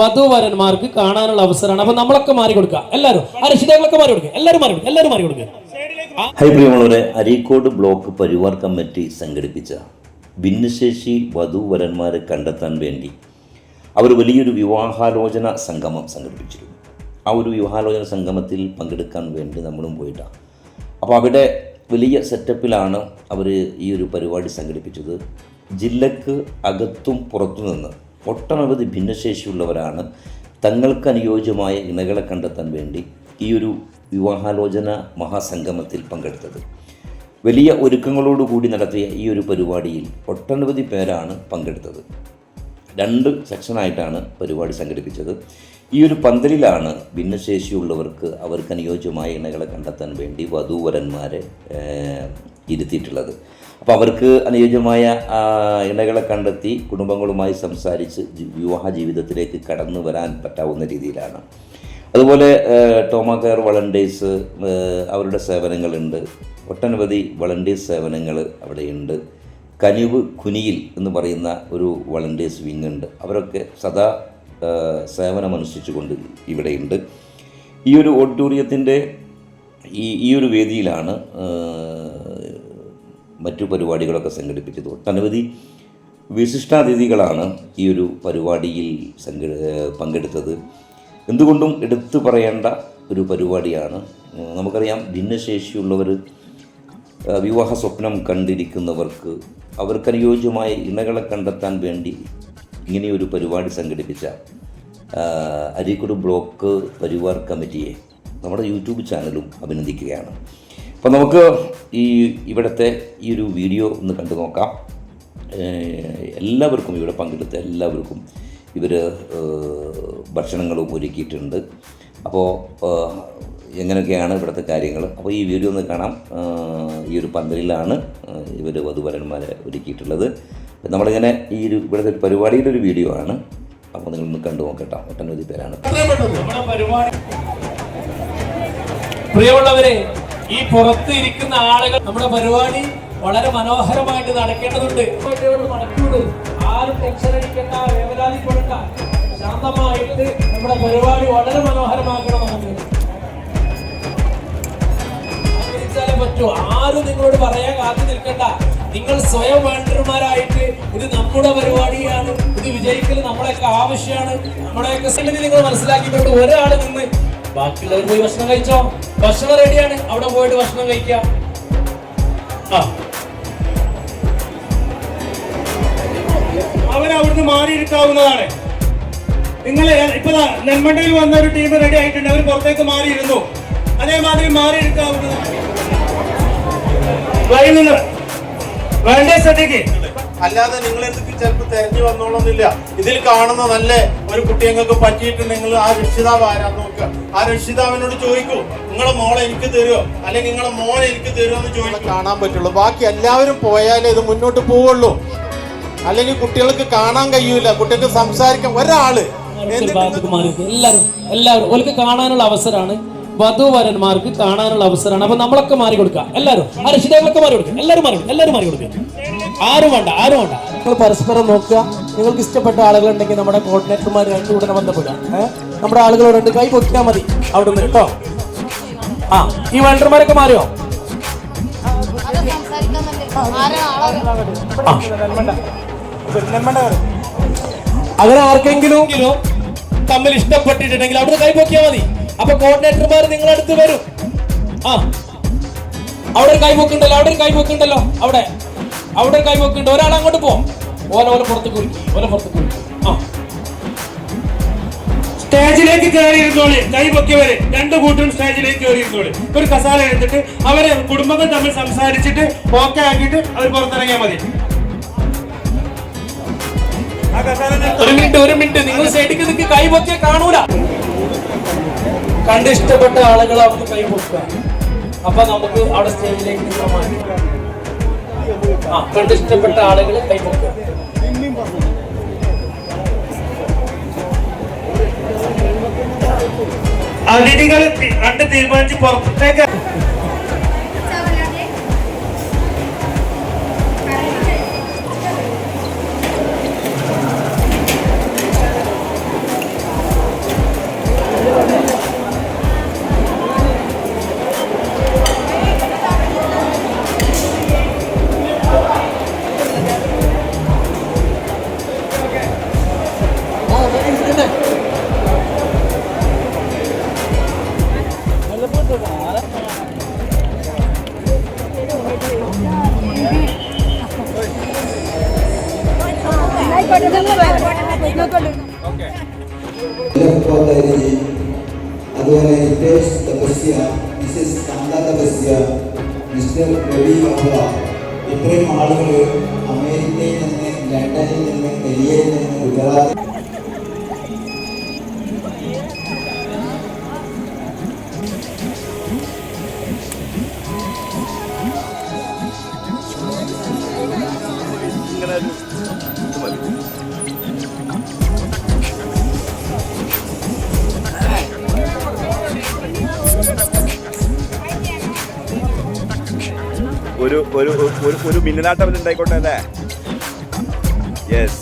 വധുവരന്മാർക്ക് കാണാനുള്ള അവസരമാണ്. അപ്പൊ നമ്മളൊക്കെ മാറി കൊടുക്കുക. എല്ലാവരും. ആ രക്ഷിതാക്കളൊക്കെ മാറി കൊടുക്കുക. എല്ലാവരും മാറി കൊടുക്കുക. എല്ലാവരും മാറി കൊടുക്കുക. ഹൈ പ്രിയമുള്ളവരെ അരീക്കോട് ബ്ലോക്ക് പരിവാർ കമ്മിറ്റി സംഘടിപ്പിച്ച ഭിന്നശേഷി വധുവരന്മാരെ കണ്ടെത്താൻ വേണ്ടി അവർ വലിയൊരു വിവാഹാലോചന സംഗമം സംഘടിപ്പിച്ചിരുന്നു. ആ ഒരു വിവാഹാലോചന സംഗമത്തിൽ പങ്കെടുക്കാൻ വേണ്ടി നമ്മളും പോയിട്ടാണ് അപ്പോൾ അവിടെ വലിയ സെറ്റപ്പിലാണ് അവർ ഈ ഒരു പരിപാടി സംഘടിപ്പിച്ചത്. ജില്ലക്ക് അകത്തും പുറത്തു നിന്ന് ഒട്ടനവധി ഭിന്നശേഷിയുള്ളവരാണ് തങ്ങൾക്ക് അനുയോജ്യമായ ഇണകളെ കണ്ടെത്താൻ വേണ്ടി ഈ ഒരു വിവാഹാലോചന മഹാസംഗമത്തിൽ പങ്കെടുത്തത്. വലിയ ഒരുക്കങ്ങളോടുകൂടി നടത്തിയ ഈ ഒരു പരിപാടിയിൽ ഒട്ടനവധി പേരാണ് പങ്കെടുത്തത്. രണ്ട് സെക്ഷനായിട്ടാണ് പരിപാടി സംഘടിപ്പിച്ചത്. ഈ ഒരു പന്തലിലാണ് ഭിന്നശേഷിയുള്ളവർക്ക് അവർക്ക് അനുയോജ്യമായ ഇണകളെ കണ്ടെത്താൻ വേണ്ടി വധൂവരന്മാരെ ഇരുത്തിയിട്ടുള്ളത്. അപ്പോൾ അവർക്ക് അനുയോജ്യമായ ഇണകളെ കണ്ടെത്തി കുടുംബങ്ങളുമായി സംസാരിച്ച് വിവാഹ ജീവിതത്തിലേക്ക് കടന്നു വരാൻ പറ്റാവുന്ന രീതിയിലാണ്. അതുപോലെ ടോമാ കെയർ വളണ്ടേഴ്സ് അവരുടെ സേവനങ്ങളുണ്ട്. ഒട്ടനവധി വളണ്ടേഴ്സ് സേവനങ്ങൾ അവിടെയുണ്ട്. കനിവ് കുനിയിൽ എന്ന് പറയുന്ന ഒരു വളണ്ടേഴ്സ് വിങ് ഉണ്ട് അവരൊക്കെ സദാ സേവനമനുഷ്ഠിച്ചുകൊണ്ട് ഇവിടെയുണ്ട്. ഈ ഒരു ഓഡിറ്റോറിയത്തിന്റെ ഈ ഈ ഒരു വേദിയിലാണ് മറ്റു പരിപാടികളൊക്കെ സംഘടിപ്പിച്ചത്. ഒട്ടനവധി വിശിഷ്ടാതിഥികളാണ് ഈ ഒരു പരിപാടിയിൽ സംഘ പങ്കെടുത്തത്. എന്തുകൊണ്ടും എടുത്തു പറയേണ്ട ഒരു പരിപാടിയാണ്. നമുക്കറിയാം ഭിന്നശേഷിയുള്ളവർ വിവാഹ സ്വപ്നം കണ്ടിരിക്കുന്നവർക്ക് അവർക്കനുയോജ്യമായ ഇണകളെ കണ്ടെത്താൻ വേണ്ടി ഇങ്ങനെയൊരു പരിപാടി സംഘടിപ്പിച്ച അരീക്കോട് ബ്ലോക്ക് പരിവാർ കമ്മിറ്റിയെ നമ്മുടെ യൂട്യൂബ് ചാനലും അഭിനന്ദിക്കുകയാണ്. അപ്പോൾ നമുക്ക് ഈ ഇവിടുത്തെ ഈ ഒരു വീഡിയോ ഒന്ന് കണ്ടു നോക്കാം. എല്ലാവർക്കും ഇവിടെ പങ്കെടുത്ത എല്ലാവർക്കും ഇവർ ഭക്ഷണങ്ങളും ഒരുക്കിയിട്ടുണ്ട്. അപ്പോൾ എങ്ങനെയൊക്കെയാണ് ഇവിടുത്തെ കാര്യങ്ങൾ അപ്പോൾ ഈ വീഡിയോ ഒന്ന് കാണാം. ഈ ഒരു പന്തലിലാണ് ഇവർ വധുവരന്മാരെ ഒരുക്കിയിട്ടുള്ളത്. നമ്മളിങ്ങനെ ഈ ഒരു ഇവിടുത്തെ ഒരു പരിപാടിയുടെ ഒരു വീഡിയോ ആണ്. അപ്പോൾ നിങ്ങൾ ഒന്ന് കണ്ടു നോക്കട്ടോ. ഒട്ടനവധി പേരാണ്. പ്രിയമുള്ളവരെ ഈ പുറത്ത് ഇരിക്കുന്ന ആളുകൾ നമ്മുടെ പരിപാടി വളരെ മനോഹരമായിട്ട് നടക്കേണ്ടതുണ്ട്. ആരും ടെൻഷൻ അടിക്കണ്ട വേവലാതിപ്പെടണ്ട. ശാന്തമായിട്ട് നമ്മുടെ പരിപാടി വളരെ മനോഹരമാക്കണം നമുക്ക്. അനുസരിച്ചാലേ പറ്റൂ. ആരും നിങ്ങളോട് പറയാൻ കാത്തു നിൽക്കണ്ട. നിങ്ങൾ സ്വയം വേണ്ടർമാരായിട്ട് ഇത് നമ്മുടെ പരിപാടിയാണ്. ഇത് വിജയിക്കൽ നമ്മളെയൊക്കെ ആവശ്യമാണ്. നമ്മുടെയൊക്കെ സംഗതി നിങ്ങൾ മനസ്സിലാക്കിക്കൊണ്ട് ഒരാൾ നിന്ന് ബാക്കിയുള്ളവർ പോയി ഭക്ഷണം കഴിച്ചോ? ഭക്ഷണം റെഡിയാണ് അവിടെ പോയിട്ട് ഭക്ഷണം കഴിക്കാം. ആ. അവരവിടുന്ന് മാറിയിരിക്കാവുന്നതാണ്. നിങ്ങൾ ഇപ്പൊ നെന്മണ്ടയിൽ വന്ന ഒരു ടീം റെഡി ആയിട്ടുണ്ട്. അവർ പുറത്തേക്ക് മാറിയിരുന്നു. അതേമാതിരി മാറിയിരിക്കാവുന്നതാണ്. വേണ്ടേ ശ്രദ്ധിക്ക്? അല്ലാതെ നിങ്ങൾ എന്തൊക്കെ ചിലപ്പോൾ തെരഞ്ഞു വന്നോളന്നില്ല ഇതിൽ കാണുന്ന നല്ല ഒരു കുട്ടി നിങ്ങൾക്ക് പറ്റിയിട്ട് നിങ്ങൾ ആ രക്ഷിതാവ് ആരാ നോക്കുക ആ രക്ഷിതാവിനോട് ചോദിക്കൂ നിങ്ങളെ മോളെ എനിക്ക് തരുമോ അല്ലെങ്കിൽ നിങ്ങളെ മോനെ എനിക്ക് തരുമോ എന്ന് ചോദിക്കും കാണാൻ പറ്റുള്ളൂ ബാക്കി എല്ലാവരും പോയാലേ ഇത് മുന്നോട്ട് പോവുള്ളൂ അല്ലെങ്കിൽ കുട്ടികൾക്ക് കാണാൻ കഴിയൂല കുട്ടികൾക്ക് സംസാരിക്കാൻ ഒരാൾ എല്ലാവരും എല്ലാവരും ഓർക്ക് കാണാനുള്ള അവസരമാണ് വധുവരന്മാർക്ക് കാണാനുള്ള അവസരമാണ്. അപ്പൊ നമ്മളൊക്കെ മാറി കൊടുക്കുക. എല്ലാവരും. ആ രക്ഷിതാക്കളൊക്കെ മാറി കൊടുക്കുക. എല്ലാവരും മാറി എല്ലാവരും മാറി കൊടുക്കുക. ആരും വേണ്ട. ആരും വേണ്ട. നിങ്ങൾ പരസ്പരം നോക്കുക. നിങ്ങൾക്ക് ഇഷ്ടപ്പെട്ട ആളുകളുണ്ടെങ്കിൽ നമ്മുടെ കോർഡിനേറ്റർമാർ രണ്ടു ഉടനെ ബന്ധപ്പെടുക നമ്മുടെ ആളുകളോടുണ്ട് കൈ പൊക്കിയാൽ മതി. അവിടെ നിന്ന് കേട്ടോ? ആ ഈ വേണ്ടർമാരൊക്കെ മാറിയോ? അങ്ങനെ ആർക്കെങ്കിലും തമ്മിൽ ഇഷ്ടപ്പെട്ടിട്ടുണ്ടെങ്കിൽ അവിടുന്ന് കൈ പൊക്കിയാൽ മതി. അപ്പൊ കോർഡിനേറ്റർമാർ നിങ്ങളുടെ അടുത്ത് വരും. ആ. അവിടെ ഒരു കൈപോക്കുണ്ടല്ലോ അവിടെ ഒരു കൈപോക്കുണ്ടല്ലോ അവിടെ. അവിടെ ഒരു കൈപോക്കുണ്ട് ഒരാൾ അങ്ങോട്ട് പോ. ഓല ഓല പുറത്ത് കുറിക്കി ഓല പുറത്ത് കുറിക്കി ആ. സ്റ്റേജിലേക്ക് കയറിയിരുന്നോളി കൈ പൊക്കിയവര് രണ്ടു കൂട്ടരും സ്റ്റേജിലേക്ക് കയറിയിരുന്നോളി ഒരു കസാല എടുത്തിട്ട് അവരെ കുടുംബങ്ങൾ തമ്മിൽ സംസാരിച്ചിട്ട് ഓക്കെ ആക്കിയിട്ട് അവർ പുറത്തിറങ്ങിയാൽ മതി. ഒരു മിനിറ്റ് ഒരു മിനിറ്റ്. നിങ്ങൾ സൈഡിക്ക് നിൽക്ക് കൈ പൊക്കിയ കാണൂല. കണ്ട് ഇഷ്ടപ്പെട്ട ആളുകൾ അവർക്ക് കൈ കൊടുക്കുക അപ്പൊ നമുക്ക് അവിടെ സ്റ്റേജിലേക്ക് ആ കണ്ട് ഇഷ്ടപ്പെട്ട ആളുകൾ കൈ കൊടുക്കുക അതിഥികൾ കണ്ട് തീരുമാനിച്ച് പുറത്തേക്ക് കോട്ടേരി അതുപോലെ ഹിതേഷ് തപസ്യ മിസ്സസ് കാന്ത തപസ്യ മിസ്റ്റർ രവി അഹ്ല ഇത്രയും ആളുകൾ അമേരിക്കയിൽ ഒരു ഒരു ഒരു മിന്നലാട്ടം ഉണ്ടായിക്കോട്ടെ അല്ലേ? യെസ്